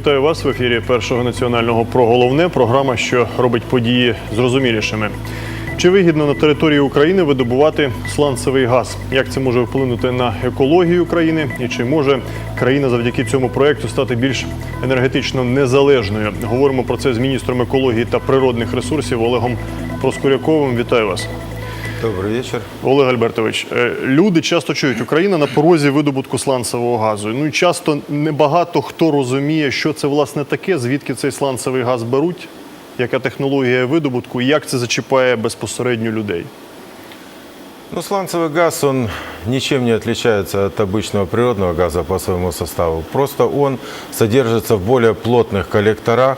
Вітаю вас в ефірі першого національного про головне. Програма, що робить події зрозумілішими. Чи вигідно на території України видобувати сланцевий газ? Як це може вплинути на екологію країни? І чи може країна завдяки цьому проекту стати більш енергетично незалежною? Говоримо про це з міністром екології та природних ресурсів Олегом Проскуряковим. Вітаю вас. Добрый вечер. Олег Альбертович, е, люди часто чують, Україна на порозі видобутку сланцевого газу. Ну і часто небагато хто розуміє, що це власне таке, звідки цей сланцевий газ беруть, яка технологія видобутку і як це зачіпає безпосередньо людей. Ну, сланцевый газ, он ничем не отличается от обычного природного газа по своему составу. Просто он содержится в более плотных коллекторах,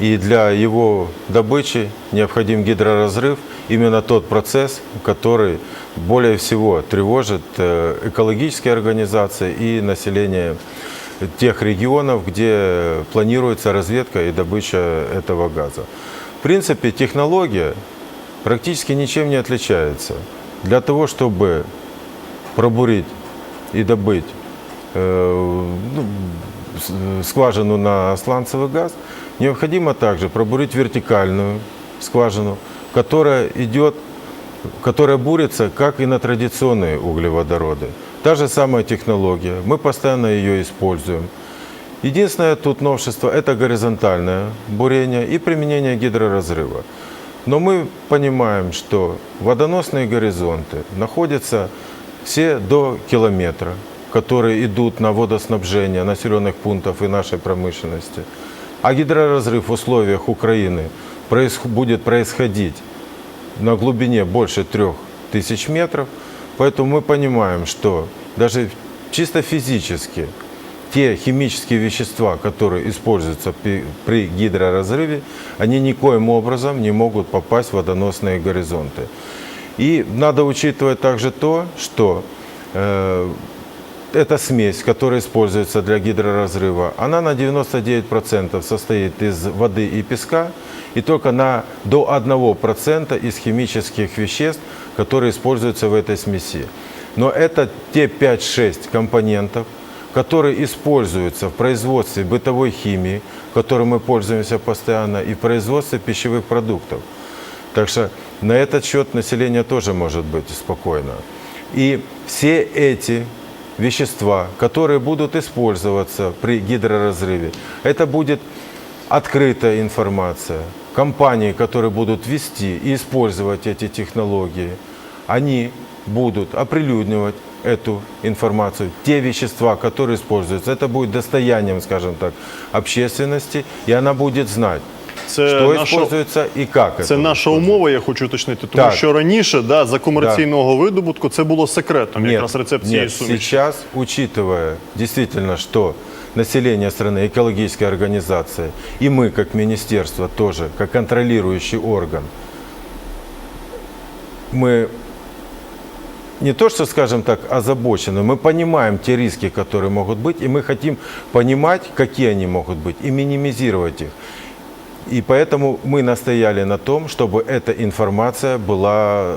и для его добычи необходим гидроразрыв, именно тот процесс, который более всего тревожит э, экологические организации и население тех регионов, где планируется разведка и добыча этого газа. В принципе, технология практически ничем не отличается. Для того, чтобы пробурить и добыть э, ну, скважину на сланцевый газ, необходимо также пробурить вертикальную скважину, которая идет, которая бурится, как и на традиционные углеводороды. Та же самая технология, мы постоянно ее используем. Единственное тут новшество – это горизонтальное бурение и применение гидроразрыва. Но мы понимаем, что водоносные горизонты находятся все до километра, которые идут на водоснабжение населенных пунктов и нашей промышленности. А гидроразрыв в условиях Украины будет происходить на глубине больше трех тысяч метров. Поэтому мы понимаем, что даже чисто физически те химические вещества, которые используются при гидроразрыве, они никоим образом не могут попасть в водоносные горизонты. И надо учитывать также то, что э, эта смесь, которая используется для гидроразрыва, она на 99% состоит из воды и песка, и только на до 1% из химических веществ, которые используются в этой смеси. Но это те 5-6 компонентов, которые используются в производстве бытовой химии, которой мы пользуемся постоянно, и в производстве пищевых продуктов. Так что на этот счет население тоже может быть спокойно. И все эти вещества, которые будут использоваться при гидроразрыве, это будет открытая информация. Компании, которые будут вести и использовать эти технологии, они будут оприлюднивать эту информацию, те вещества, которые используются, это будет достоянием, скажем так, общественности, и она будет знать, Це что наша, используется и как це это наша используется. умова, я хочу уточнити, тому Так. що раніше да, за комерційного видобутку це було секретом, якраз рецепт цієї нет, суміші. сейчас, учитывая действительно, что население страны, экологические организации, и мы, как министерство тоже, как контролирующий орган, мы не то, что, скажем так, озабочены, мы понимаем те риски, которые могут быть, и мы хотим понимать, какие они могут быть, и минимизировать их. И поэтому мы настояли на том, чтобы эта информация была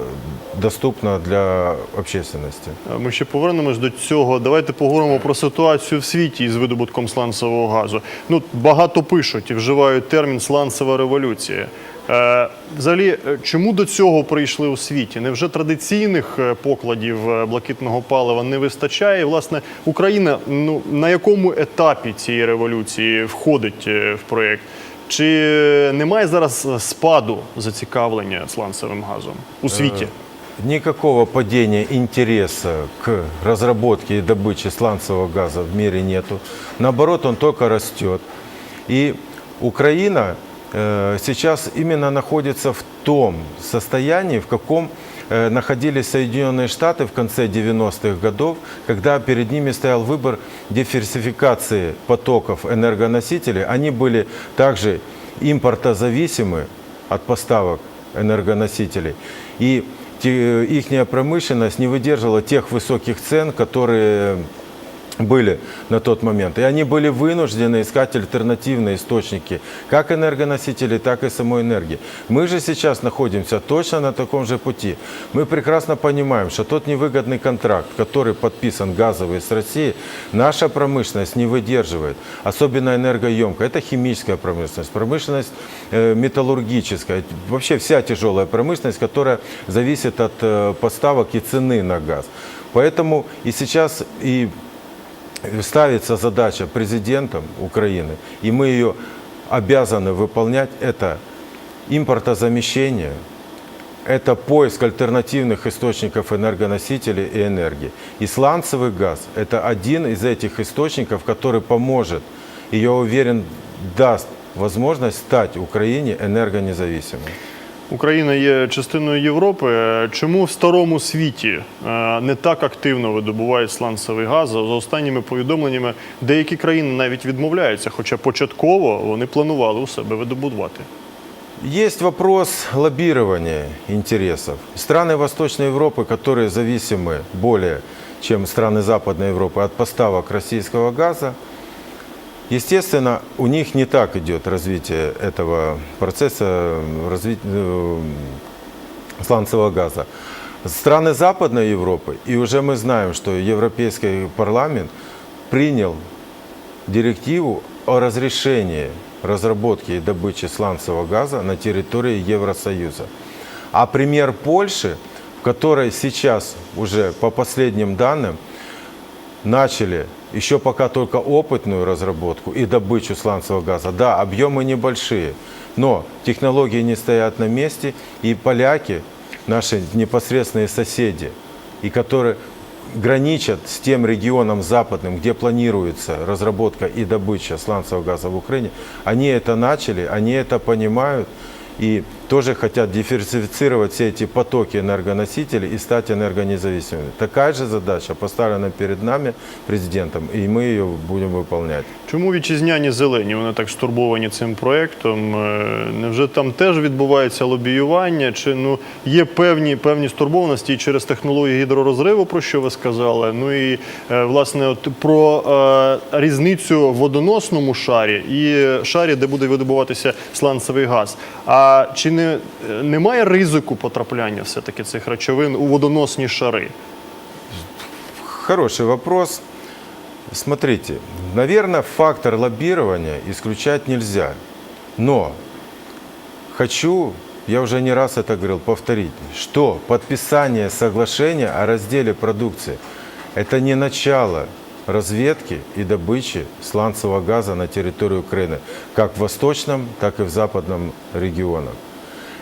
доступна для общественности. Ми ще повернемось до цього. Давайте поговоримо про ситуацію в світі із видобутком сланцевого газу. Ну, багато пишуть і вживають термін сланцева революція. Е, взагалі, е, чому до цього прийшли у світі? Невже традиційних е, покладів е, блакитного палива не вистачає? І, власне, Україна ну, на якому етапі цієї революції входить е, в проєкт? Чи е, немає зараз е, спаду зацікавлення сланцевим газом у світі? Никакого падения интереса к разработке и добыче сланцевого газа в мире нету. Наоборот, он только растет. И Украина э, сейчас именно находится в том состоянии, в каком э, находились Соединенные Штаты в конце 90-х годов, когда перед ними стоял выбор диверсификации потоков энергоносителей. Они были также импортозависимы от поставок энергоносителей. И их промышленность не выдерживала тех высоких цен, которые были на тот момент. И они были вынуждены искать альтернативные источники, как энергоносителей, так и самой энергии. Мы же сейчас находимся точно на таком же пути. Мы прекрасно понимаем, что тот невыгодный контракт, который подписан газовый с Россией, наша промышленность не выдерживает. Особенно энергоемкая. Это химическая промышленность, промышленность э, металлургическая, вообще вся тяжелая промышленность, которая зависит от э, поставок и цены на газ. Поэтому и сейчас и ставится задача президентом Украины, и мы ее обязаны выполнять, это импортозамещение, это поиск альтернативных источников энергоносителей и энергии. И сланцевый газ – это один из этих источников, который поможет, и я уверен, даст возможность стать Украине энергонезависимой. Україна є частиною Європи. Чому в старому світі е, не так активно видобувають сланцевий газ? За останніми повідомленнями, деякі країни навіть відмовляються, хоча початково вони планували у себе видобувати. Есть вопрос лоббирования интересов. Страны Восточной Европы, которые зависимы более, чем страны Западной Европы от поставок российского газа, естественно, у них не так идет развитие этого процесса развития сланцевого газа. Страны Западной Европы, и уже мы знаем, что Европейский парламент принял директиву о разрешении разработки и добычи сланцевого газа на территории Евросоюза. А пример Польши, в которой сейчас уже по последним данным начали еще пока только опытную разработку и добычу сланцевого газа. Да, объемы небольшие, но технологии не стоят на месте, и поляки, наши непосредственные соседи, и которые граничат с тем регионом западным, где планируется разработка и добыча сланцевого газа в Украине, они это начали, они это понимают и тоже хотят диверсифицировать все эти потоки энергоносителей и стать энергонезависимыми. Такая же задача поставлена перед нами президентом, и мы ее будем выполнять. Чому вітчизняні зелені вони так стурбовані цим проєктом? Е, Невже там теж відбувається лобіювання? Чи ну є певні певні стурбованості і через технологію гідророзриву, про що ви сказали? Ну і е, власне от про е, різницю в водоносному шарі і шарі, де буде видобуватися сланцевий газ. А чи не е, немає ризику потрапляння все-таки цих речовин у водоносні шари? Хороший вопрос. Смотрите, наверное, фактор лоббирования исключать нельзя. Но хочу, я уже не раз это говорил, повторить, что подписание соглашения о разделе продукции – это не начало разведки и добычи сланцевого газа на территории Украины, как в восточном, так и в западном регионах.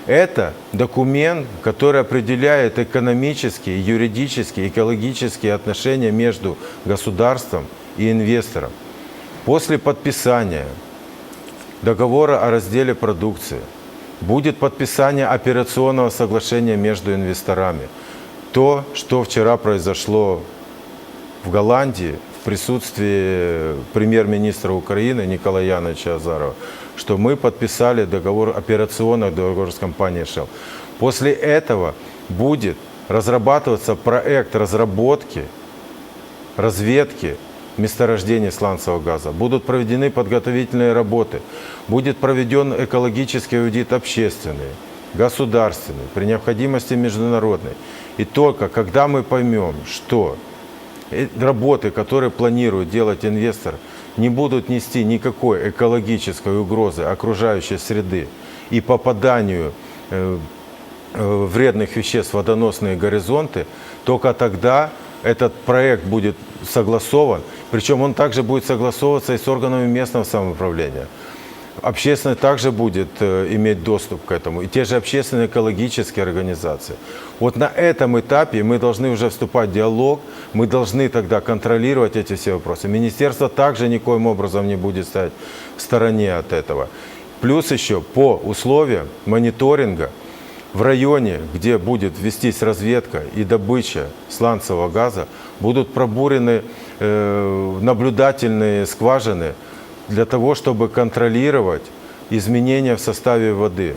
Это документ, который определяет экономические, юридические, экологические отношения между государством и инвестором. После подписания договора о разделе продукции будет подписание операционного соглашения между инвесторами. То, что вчера произошло в Голландии в присутствии премьер-министра Украины Николая Яновича Азарова, что мы подписали договор, операционный договор с компанией Shell. После этого будет разрабатываться проект разработки, разведки месторождений сланцевого газа. Будут проведены подготовительные работы. Будет проведен экологический аудит общественный, государственный, при необходимости международный. И только когда мы поймем, что э, работы, которые планирует делать инвестор, не будут нести никакой экологической угрозы окружающей среды и попаданию э, э, вредных веществ в водоносные горизонты, только тогда этот проект будет согласован, причем он также будет согласовываться и с органами местного самоуправления. Общественность также будет э, иметь доступ к этому, и те же общественные экологические организации. Вот на этом этапе мы должны уже вступать в диалог, мы должны тогда контролировать эти все вопросы. Министерство также никоим образом не будет стоять в стороне от этого. Плюс еще по условиям мониторинга в районе, где будет вестись разведка и добыча сланцевого газа, будут пробурены э, наблюдательные скважины для того, чтобы контролировать изменения в составе воды,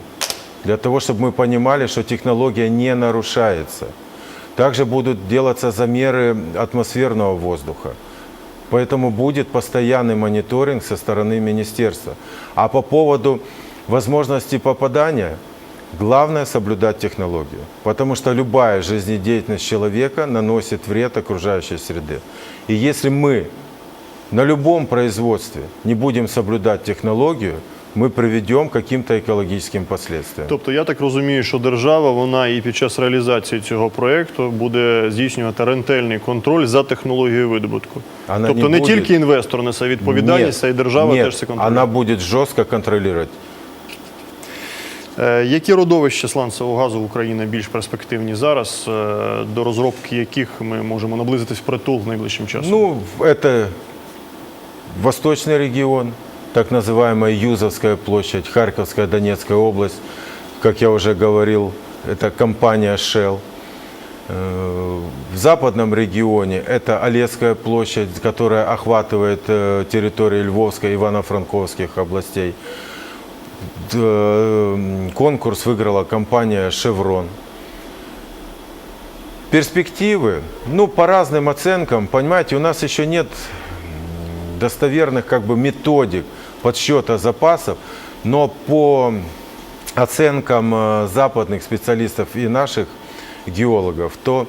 для того, чтобы мы понимали, что технология не нарушается. Также будут делаться замеры атмосферного воздуха. Поэтому будет постоянный мониторинг со стороны министерства. А по поводу возможности попадания, главное соблюдать технологию. Потому что любая жизнедеятельность человека наносит вред окружающей среде. И если мы на любом производстве не будем соблюдать технологию, мы приведем к каким-то экологическим последствиям. Тобто я так розумію, що держава вона і під час реалізації цього проєкту буде здійснювати рентельний контроль за технологією видобутку. Вона тобто не не, буде. тільки інвестор несе відповідальність, а й держава нет, теж це контролює. она будет жестко контролировать. Е, Які родовища сланцевого газу в Україні більш перспективні зараз, е, до розробки яких ми можемо наблизитись в притул найближчим часом? Ну, это восточный регион, так называемая Юзовская площадь, Харьковская, Донецкая область. Как я уже говорил, это компания Shell. Э, В западном регионе это Олесская площадь, которая охватывает э, территории Львовской и Ивано-Франковских областей. Э, Конкурс выиграла компания «Шеврон». Перспективы, ну, по разным оценкам, понимаете, у нас еще нет достоверных как бы методик подсчета запасов, но по оценкам э, западных специалистов и наших геологов, то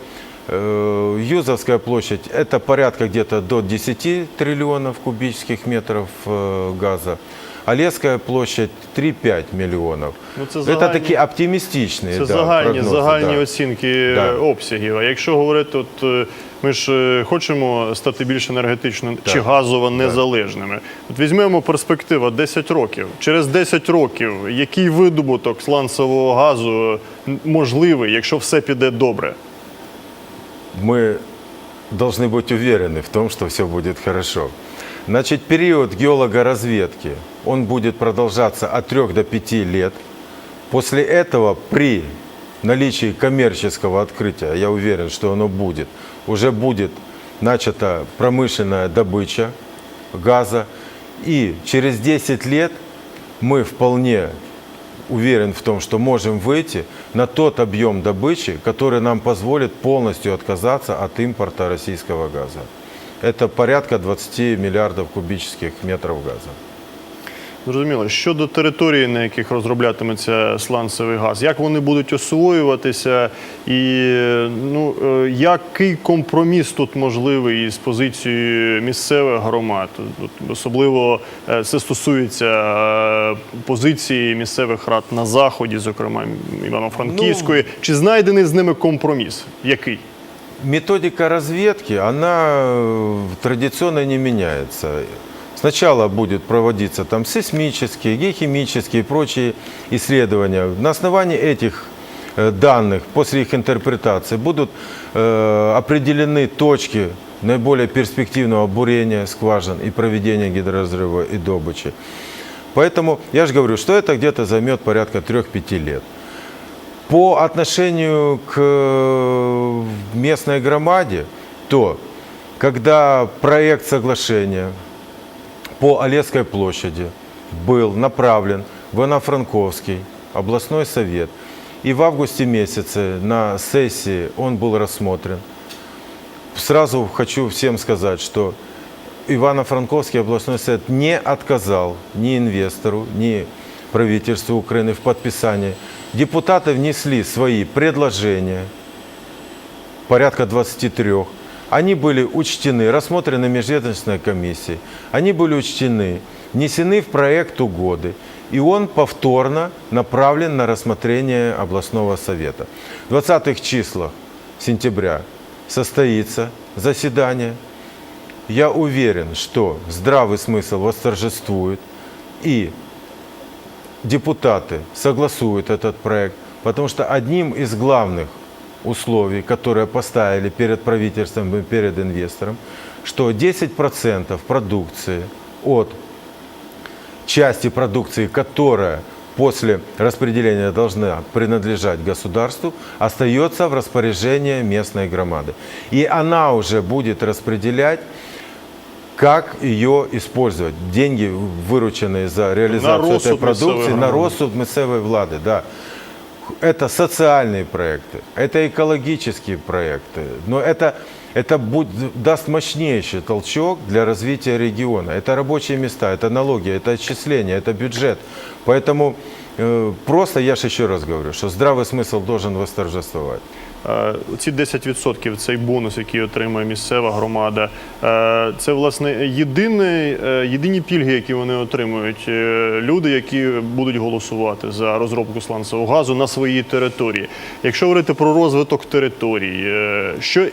э, Юзовская площадь это порядка где-то до 10 триллионов кубических метров э, газа. Олесская площадь 3-5 миллионов. Ну, це это загальні- такие оптимистичные Це да, загальні, прогнозы, загальні да. оцінки Да. е, обсягів. А якщо говорити, от е, ми ж е, хочемо стати більш енергетично чи газово незалежними. От візьмемо перспектива 10 років. Через 10 років який видобуток сланцевого газу м, можливий, якщо все піде добре? мы должны быть уверены в том, что все будет хорошо. Значит, период геологоразведки, он будет продолжаться от 3 до 5 лет. После этого при наличии коммерческого открытия, я уверен, что оно будет, уже будет начата промышленная добыча газа. И через 10 лет мы вполне уверен в том, что можем выйти на тот объем добычи, который нам позволит полностью отказаться от импорта российского газа. Это порядка 20 миллиардов кубических метров газа. Зрозуміло, щодо території, на яких розроблятиметься сланцевий газ, як вони будуть освоюватися, і ну е, який компроміс тут можливий із позицією місцевих громад? От, Особливо е, це стосується е, позиції місцевих рад на заході, зокрема Івано-Франківської. Чи знайдений з ними компроміс? Який? Методика разведки, она э, традиционно не меняется. Сначала будет проводиться там сейсмические, геохимические и прочие исследования. На основании этих э, данных, после их интерпретации, будут э, определены точки наиболее перспективного бурения скважин и проведения гидроразрыва и добычи. Поэтому я же говорю, что это где-то займет порядка 3-5 лет. По отношению к э, местной громаде, то когда проект соглашения по Олесской площади был направлен в Ивано-Франковский областной совет, и в августе месяце на сессии он был рассмотрен, сразу хочу всем сказать, что Ивано-Франковский областной совет не отказал ни инвестору, ни правительству Украины в подписании. Депутаты внесли свои предложения, порядка 23. Они были учтены, рассмотрены межведомственной комиссией. Они были учтены, внесены в проект угоды. И он повторно направлен на рассмотрение областного совета. В 20-х числах сентября состоится заседание. Я уверен, что здравый смысл восторжествует и депутаты согласуют этот проект, потому что одним из главных условий, которые поставили перед правительством и перед инвестором, что 10% продукции от части продукции, которая после распределения должна принадлежать государству, остается в распоряжении местной громады. И она уже будет распределять как ее использовать. Деньги, вырученные за реализацию этой розсуд продукции, місцевої на громади. розсуд місцевой влады, да. Это социальные проекты, это экологические проекты, но это Это будет, даст мощнейший толчок для развития региона. Это рабочие места, это налоги, это отчисления, это бюджет. Поэтому э, просто, я же еще раз говорю, что здравый смысл должен восторжествовать. Е, Ці 10% цей бонус, який отримує місцева громада, е, це власне єдиний, е, єдині пільги, які вони отримують. е, Люди, які будуть голосувати за розробку сланцевого газу на своїй території. Якщо говорити про розвиток територій, е, що